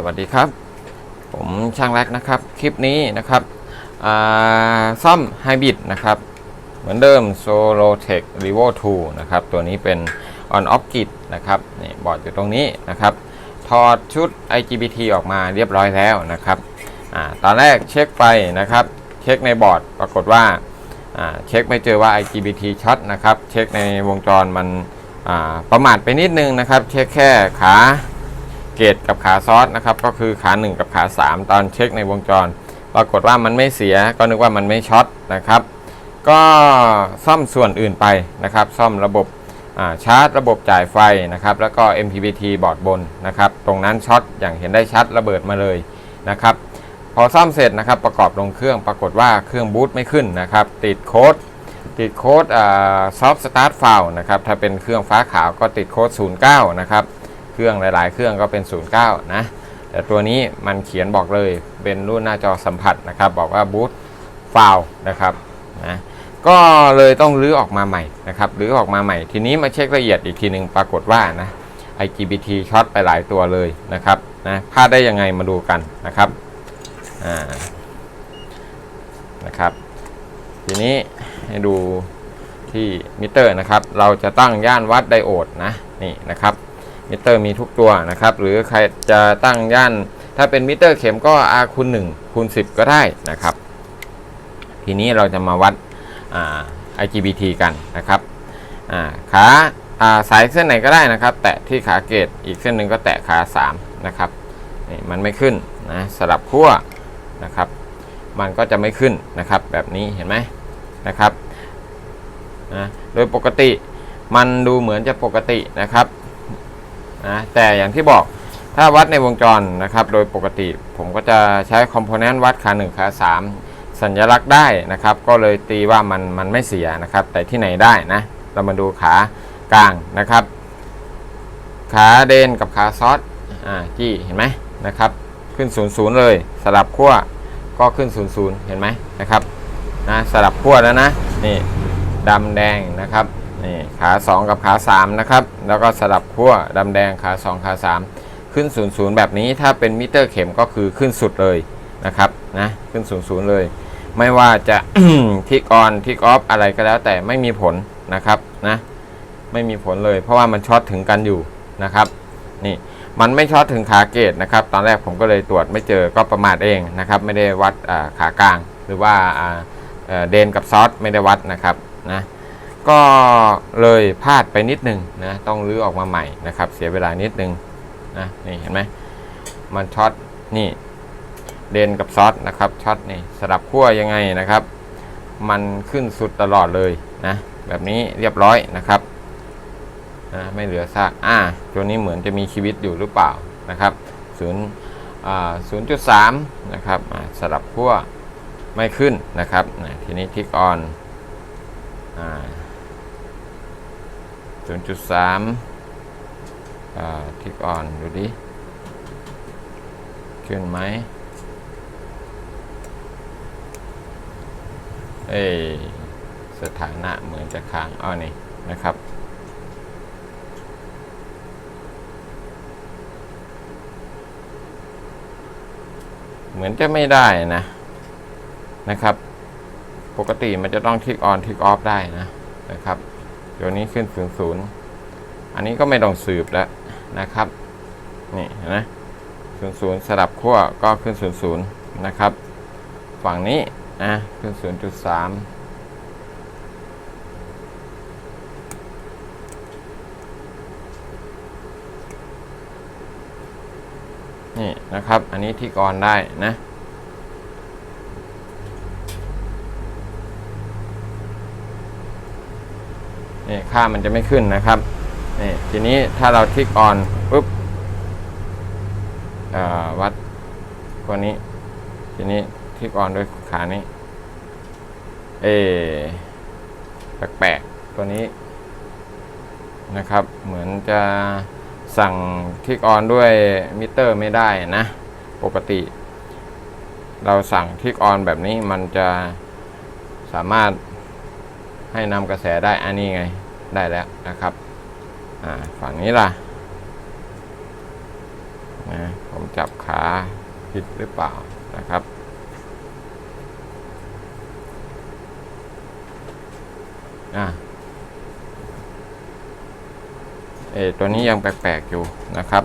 สวัสดีครับ ผมช่างแรกนะครับ คลิปนี้นะครับซ่อมไฮบริดนะครับ เหมือนเดิม Solotech Revo 2 นะครับ ตัวนี้เป็น on off kit นะครับนี่บอร์ดอยู่ตรงนี้นะครับ ถอดชุด IGBT ออกมาเรียบร้อยแล้วนะครับอตอนแรกเช็คไปนะครับ เช็คในบอร์ดปรากฏว่าเช็คไม่เจอว่า IGBT ช็อตนะครับ เช็คในวงจรมันประมาทไปนิดนึงนะครับ เช็คแค่ขา เกตกับขาซอสนะครับก็คือขา 1 กับขา 3 ตอนเช็คในวงจร ปรากฏว่ามันไม่เสียก็นึกว่ามันไม่ช็อตนะครับ ก็ซ่อมส่วนอื่นไปนะครับ ซ่อมระบบาชาร์จระบบจ่ายไฟนะครับ แล้วก็ MPPT บอร์ดบนนะครับ ตรงนั้นช็อตอย่างเห็นได้ชัดระเบิดมาเลยนะครับ พอซ่อมเสร็จนะครับประกอบลงเครื่องปรากฏว่าเครื่องบูตไม่ขึ้นนะครับ ติดโค้ดติดโค้ดซอฟต์สตาร์ทฟล์นะครับถ้าเป็นเครื่องฟ้าขาวก็ติดโค้ด09 นะครับ เครื่องหลายๆ เครื่องก็เป็น 09 นะ แต่ตัวนี้มันเขียนบอกเลยเป็นรุ่นหน้าจอสัมผัสนะครับ บอกว่าบูตฟาวนะครับนะก็เลยต้องรื้อออกมาใหม่นะครับรื้อออกมาใหม่ทีนี้มาเช็คละเอียดอีกทีหนึ่งปรากฏว่านะ IGBT ช็อตไปหลายตัวเลยนะครับนะพลาดได้ยังไงมาดูกันนะครับอ่านะครับ ทีนี้ให้ดูที่มิเตอร์นะครับ เราจะตั้งย่านวัดไดโอดนะนี่นะครับ มิเตอร์มีทุกตัวนะครับ หรือใครจะตั้งย่าน ถ้าเป็นมิเตอร์เข็มก็ R คูณ1คูณ10 ก็ได้นะครับ ทีนี้เราจะมาวัดา IGBT กันนะครับาขาาสายเส้นไหนก็ได้นะครับ แตะที่ขาเกตอีกเส้นหนึ่งก็แตะขา 3 นะครับนี่มันไม่ขึ้นนะสลับขั้วนะครับ มันก็จะไม่ขึ้นนะครับ แบบนี้เห็นไหมนะครับนะโดยปกติมันดูเหมือนจะปกตินะครับ นะแต่อย่างที่บอกถ้าวัดในวงจรนะครับ โดยปกติผมก็จะใช้คอมโพเนนต์วัดขา1ขา3 สัญลักษณ์ได้นะครับ ก็เลยตีว่ามันมันไม่เสียนะครับ แต่ที่ไหนได้นะเรามาดูขากลางนะครับ ขาเดนกับขาซอสอ่าจี้เห็นไหมนะครับ ขึ้น 0 0 เลยสลับขั้วก็ขึ้น 0 0 เห็นไหมนะครับนะสลับขั้วแล้วนะนี่ดำแดงนะครับ นี่ขา 2 กับขา 3 นะครับ แล้วก็สลับขั้วดำแดงขา 2 ขา 3 ขึ้น 0 0 แบบนี้ถ้าเป็นมิเตอร์เข็มก็คือขึ้นสุดเลยนะครับนะขึ้น 0 0 เลย ไม่ว่าจะทิกออนทิกออฟอะไรก็แล้วแต่ไม่มีผลนะครับนะไม่มีผลเลย เพราะว่ามันช็อตถึงกันอยู่นะครับนี่มันไม่ช็อตถึงขาเกตนะครับ ตอนแรกผมก็เลยตรวจไม่เจอก็ประมาทเองนะครับ ไม่ได้วัดขากลาง หรือว่าเดนกับซอสไม่ได้วัดนะครับนะ ก็เลยพลาดไปนิดนึงนะต้องรื้อออกมาใหม่นะครับ เสียเวลานิดนึงนะนี่เห็นไหมมันช็อตนี่เดนกับซอสนะครับช็อตนี่สลับขั้วยังไงนะครับ มันขึ้นสุดตลอดเลยนะแบบนี้เรียบร้อยนะครับนะไม่เหลือซากอ่าตัวนี้เหมือนจะมีชีวิตอยู่หรือเปล่านะครับศูนย์อ่าศูนย์จุดสามนะครับสลับขั้วไม่ขึ้นนะครับนะทีนี้ทิกออนอ่า 0.3อ่าทิกออนดูดิ ขึ้นไหมเอ้ยสถานะเหมือนจะค้างอ้อนี่นะครับ เหมือนจะไม่ได้นะนะครับ ปกติมันจะต้องทิกออนทิกออฟได้นะนะครับ เดี๋ยวนี้ขึ้นศูนย์ศูนย์อันนี้ก็ไม่ต้องสืบแล้วนะครับ นี่นไหมศูนย์ศูนย์สลับขั้วก็ขึ้นศูนย์ศูนย์นะครับ ฝั่งนี้นะขึ้นศูนย์จุดสามนี่นะครับ อันนี้ที่กรได้นะ นี่ค่ามันจะไม่ขึ้นนะครับนี่ทีนี้ถ้าเราทิกออนปุ๊บวัดตัวนี้ ทีนี้ทิกออนด้วยขานี้ เอแปลกๆตัวนี้นะครับ เหมือนจะสั่งทิกออนด้วยมิเตอร์ไม่ได้นะ ปกติ เราสั่งทิกออนแบบนี้มันจะสามารถ ให้นำกระแสได้อันนี้ไงได้แล้วนะครับฝั่งนี้ล่ะนะผมจับขาผิดหรือเปล่านะครับ อะเออตัวนี้ยังแปลกๆอยู่นะครับ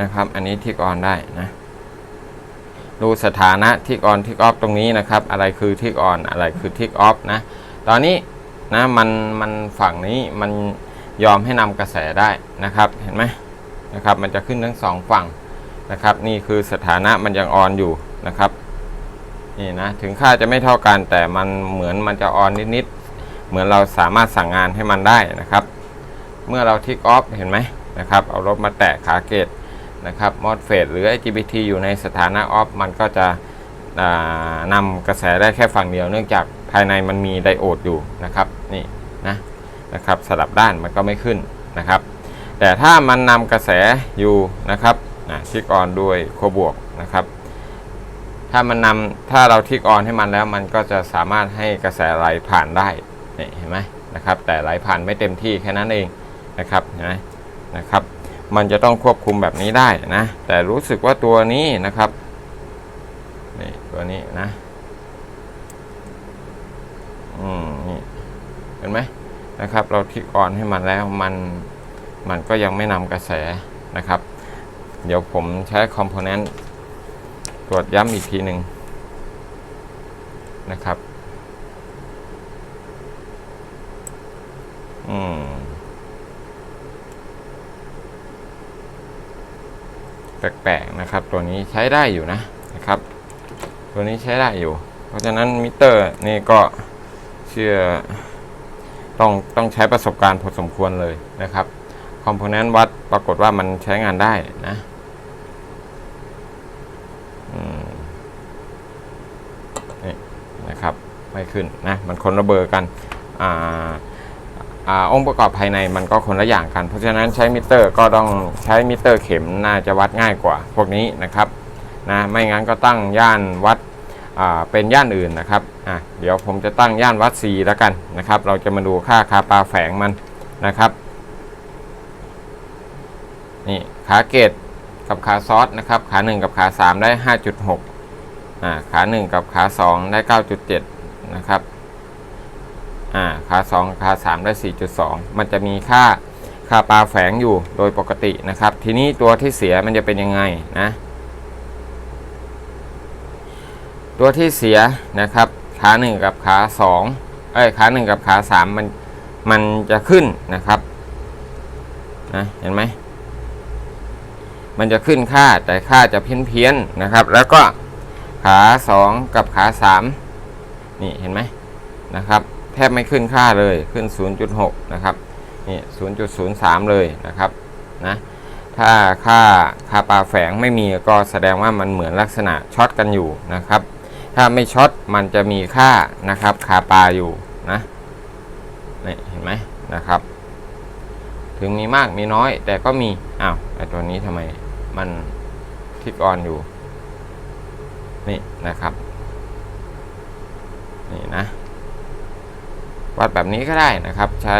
นะครับ อันนี้ทิกออนได้นะดูสถานะทิกออนทิกออฟตรงนี้นะครับ อะไรคือทิกออนอะไรคือทิกออฟนะตอนนี้นะมันมันฝั่งนี้มันยอมให้นำกระแสได้นะครับเห็นไหมนะครับ มันจะขึ้นทั้งสองฝั่งนะครับ นี่คือสถานะมันยังออนอยู่นะครับนี่นะถึงค่าจะไม่เท่ากันแต่มันเหมือนมันจะออนนิดๆเหมือนเราสามารถสั่งงานให้มันได้นะครับ เมื่อเราทิกออฟเห็นไหมนะครับ เอารถมาแตะขาเกต นะครับมอดเฟดหรือ IGBT อยู่ในสถานะออฟมันก็จะนำกระแสได้แค่ฝั่งเดียว เนื่องจากภายในมันมีไดโอดอยู่นะครับนี่นะนะครับสลับด้านมันก็ไม่ขึ้นนะครับ แต่ถ้ามันนำกระแสอยู่นะครับนะทิกออนด้วยโคบวกนะครับ ถ้ามันนำถ้าเราทิกออนให้มันแล้ว มันก็จะสามารถให้กระแสไหลผ่านได้นี่เห็นไหมนะครับ แต่ไหลผ่านไม่เต็มที่แค่นั้นเองนะครับเห็นไหมนะครับ มันจะต้องควบคุมแบบนี้ได้นะ แต่รู้สึกว่าตัวนี้นะครับนี่ตัวนี้นะอืมนี่เห็นไหมนะครับ เราทิกออนให้มันแล้วมันมันก็ยังไม่นำกระแสนะครับ เดี๋ยวผมใช้คอมโพเนนต์ตรวจย้ำอีกทีหนึ่งนะครับ อืม แปลกๆนะครับ ตัวนี้ใช้ได้อยู่นะนะครับ ตัวนี้ใช้ได้อยู่ เพราะฉะนั้นมิเตอร์นี่ก็เชื่อต้องต้องใช้ประสบการณ์พอสมควรเลยนะครับคอมโพเนนต์วัดปรากฏว่ามันใช้งานได้นะนี่นะครับ ไม่ขึ้นนะ มันคนละเบอร์กัน อ่า อองค์ประกอบภายในมันก็คนละอย่างกัน เพราะฉะนั้นใช้มิเตอร์ก็ต้องใช้มิเตอร์เข็มน่าจะวัดง่ายกว่า พวกนี้นะครับนะไม่งั้นก็ตั้งย่านวัดเป็นย่านอื่นนะครับอะเดี๋ยวผมจะตั้งย่านวัด C แล้วกันนะครับ เราจะมาดูค่าคาปาแฝงมันนะครับนี่ขาเกตกับขาซอสนะครับขา 1 กับขา 3 ได้ 5.6อ่าขา 1 กับขา 2 ได้ 9.7 นะครับ อ่าค่า2ค่า3ได้ 4.2 มันจะมีค่าค่าปลาแฝงอยู่โดยปกตินะครับ ทีนี้ตัวที่เสียมันจะเป็นยังไงนะตัวที่เสียนะครับขา1กับขา2เอ้ยขา1กับขา3มันมันจะขึ้นนะครับนะเห็นไหมมันจะขึ้นค่าแต่ค่าจะเพี้ยนเพียนๆนะครับ แล้วก็ขา 2 กับขา 3 นี่เห็นไหมนะครับ ทบไม่ขึ้นค่าเลยขึ้น 0.6 นะครับนี่0.03 เลยนะครับนะถ้าค่าค่าปลาแฝงไม่มีก็แสดงว่ามันเหมือนลักษณะช็อตกันอยู่นะครับ ถ้าไม่ช็อตมันจะมีค่านะครับคาปลาอยู่นะนี่เห็นไหมนะครับ ถึงมีมากมีน้อยแต่ก็มีอ้าวไอตัวนี้ทำไมมันทิกออนอยู่นี่นะครับนี่นะ วัดแบบนี้ก็ได้นะครับ ใช้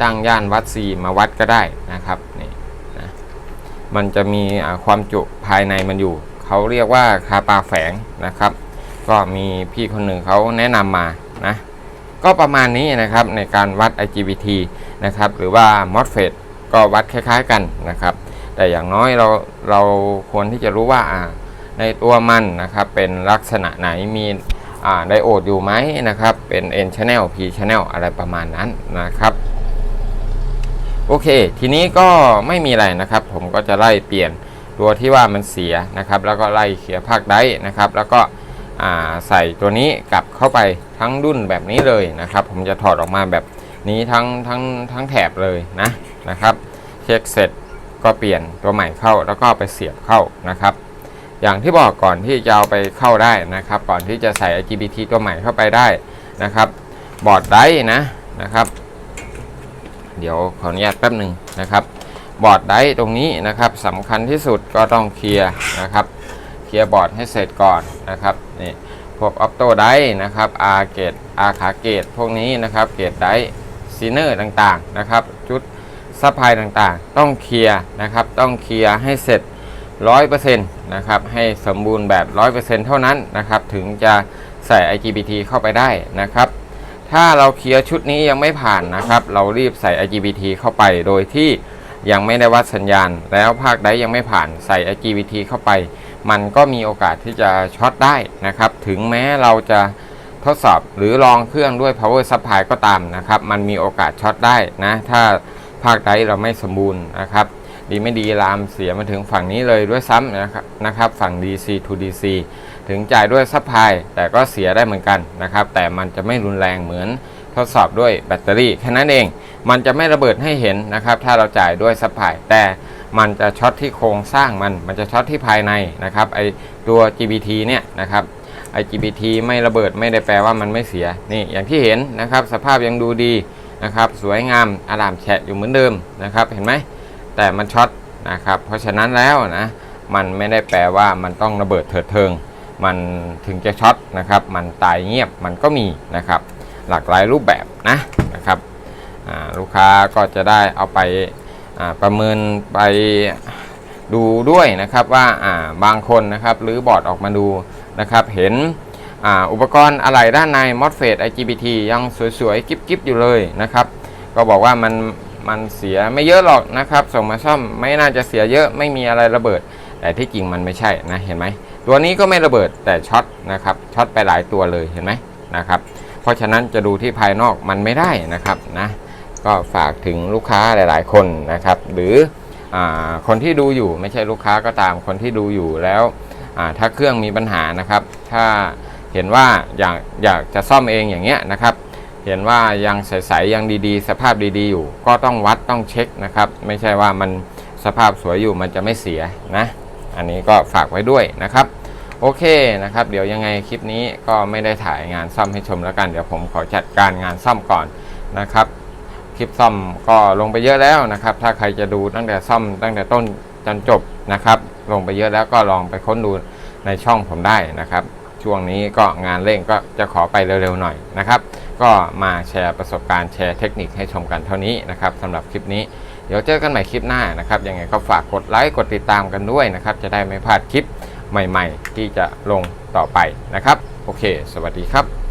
ตั้งย่านวัด C มาวัดก็ได้นะครับนี่นะมันจะมีความจุภายในมันอยู่ เขาเรียกว่าคาปาแฝงนะครับ ก็มีพี่คนหนึ่งเขาแนะนำมานะก็ประมาณนี้นะครับในการวัด IGBT นะครับหรือว่า MOSFET ก็วัดคล้ายๆกันนะครับ แต่อย่างน้อยเราเราควรที่จะรู้ว่าในตัวมันนะครับเป็นลักษณะไหนมี ไดโอดอยู่ไหมนะครับ เป็น N channel P channel อะไรประมาณนั้นนะครับ โอเค ทีนี้ก็ไม่มีอะไรนะครับ ผมก็จะไล่เปลี่ยนตัวที่ว่ามันเสียนะครับ แล้วก็ไล่เขียภาคได้นะครับ แล้วก็ใส่ตัวนี้กลับเข้าไปทั้งดุ่นแบบนี้เลยนะครับ ผมจะถอดออกมาแบบนี้ทั้งทั้งทั้งแถบเลยนะนะครับ เช็คเสร็จก็เปลี่ยนตัวใหม่เข้าแล้วก็ไปเสียบเข้านะครับ อย่างที่บอกก่อนที่จะเอาไปเข้าได้นะครับ ก่อนที่จะใส่ IGBT ตัวใหม่เข้าไปได้นะครับบอร์ดไดนะนะครับ เดี๋ยวขออนุญาตแป๊บหนึ่งนะครับ บอร์ดไดร์ตรงนี้นะครับสำคัญที่สุดก็ต้องเคลียร์นะครับเคลียร์บอร์ดให้เสร็จก่อนนะครับนี่พวกออปโตไดนะครับอาเกตอาขาเกตพวกนี้นะครับเกตไดซีเนอร์ต่างๆนะครับชุดซัพพลายต่างๆ ต้องเคลียร์นะครับ ต้องเคลียร์ให้เสร็จ 100%นะครับให้สมบูรณ์แบบ 100%เท่านั้นนะครับถึงจะใส่ IGBT เข้าไปได้นะครับถ้าเราเคลียร์ชุดนี้ยังไม่ผ่านนะครับ เรารีบใส่ IGBT เข้าไป โดยที่ยังไม่ได้วัดสัญญาณ แล้วภาคใดยังไม่ผ่านใส่ IGBT เข้าไป มันก็มีโอกาสที่จะช็อตได้นะครับ ถึงแม้เราจะทดสอบหรือลองเครื่องด้วย power supply ก็ตามนะครับ มันมีโอกาสช็อตได้นะ ถ้าภาคใดเราไม่สมบูรณ์นะครับ ดีไม่ดีลามเสียมาถึงฝั่งนี้เลยด้วยซ้ำนะครับนะครับฝั่ง DC to DC ถึงจ่ายด้วยซัพพลายแต่ก็เสียได้เหมือนกันนะครับ แต่มันจะไม่รุนแรงเหมือนทดสอบด้วยแบตเตอรี่แค่นั้นเอง มันจะไม่ระเบิดให้เห็นนะครับ ถ้าเราจ่ายด้วยซัพพลายแต่มันจะช็อตที่โครงสร้างมัน มันจะช็อตที่ภายในนะครับไอตัว GBT เนี่ยนะครับไอ GBT ไม่ระเบิดไม่ได้แปลว่ามันไม่เสียนี่อย่างที่เห็นนะครับ สภาพยังดูดีนะครับ สวยงามอารามแฉะอยู่เหมือนเดิมนะครับ เห็นไหม แต่มันช็อตนะครับเพราะฉะนั้นแล้วนะมันไม่ได้แปลว่ามันต้องระเบิดเถิดเทิง มันถึงจะช็อตนะครับ มันตายเงียบมันก็มีนะครับ หลากหลายรูปแบบนะนะครับลูกค้าก็จะได้เอาไปาประเมินไปดูด้วยนะครับว่าาบางคนนะครับหรือบอร์ดออกมาดูนะครับ เห็นอ,อุปกรณ์อะไรด้านใน MOSFET IGBT ยังสวยๆ กิ๊บๆ อยู่เลยนะครับ ก็บอกว่ามัน มันเสียไม่เยอะหรอกนะครับ ส่งมาซ่อมไม่น่าจะเสียเยอะไม่มีอะไรระเบิด แต่ที่จริงมันไม่ใช่นะเห็นไหมตัวนี้ก็ไม่ระเบิดแต่ช็อตนะครับช็อตไปหลายตัวเลยเห็นไหมนะครับเพราะฉะนั้นจะดูที่ภายนอกมันไม่ได้นะครับนะก็ฝากถึงลูกค้าหลาย ๆ คนนะครับ หรืออคนที่ดูอยู่ไม่ใช่ลูกค้าก็ตามคนที่ดูอยู่แล้วถ้าเครื่องมีปัญหานะครับ ถ้าเห็นว่าอยากอยากจะซ่อมเองอย่างเงี้ยนะครับ เห็นว่ายังใสๆยังดีๆ สภาพดีๆอยู่ ก็ต้องวัดต้องเช็คนะครับ ไม่ใช่ว่ามันสภาพสวยอยู่มันจะไม่เสียนะ อันนี้ก็ฝากไว้ด้วยนะครับ โอเคนะครับ เดี๋ยวยังไงคลิปนี้ก็ไม่ได้ถ่ายงานซ่อมให้ชมแล้วกันเดี๋ยวผมขอจัดการงานซ่อมก่อนนะครับ คลิปซ่อมก็ลงไปเยอะแล้วนะครับ ถ้าใครจะดูตั้งแต่ซ่อมตั้งแต่ต้นจนจบนะครับ ลงไปเยอะแล้วก็ลองไปค้นดูในช่องผมได้นะครับ ช่วงนี้ก็งานเร่งก็จะขอไปเร็วๆหน่อยนะครับ ก็มาแชร์ประสบการณ์แชร์เทคนิคให้ชมกันเท่านี้นะครับสำหรับคลิปนี้เดี๋ยวเจอกันใหม่คลิปหน้านะครับยังไงก็ฝากกดไลค์กดติดตามกันด้วยนะครับ จะได้ไม่พลาดคลิปใหม่ ๆ ที่จะลงต่อไปนะครับ โอเค สวัสดีครับ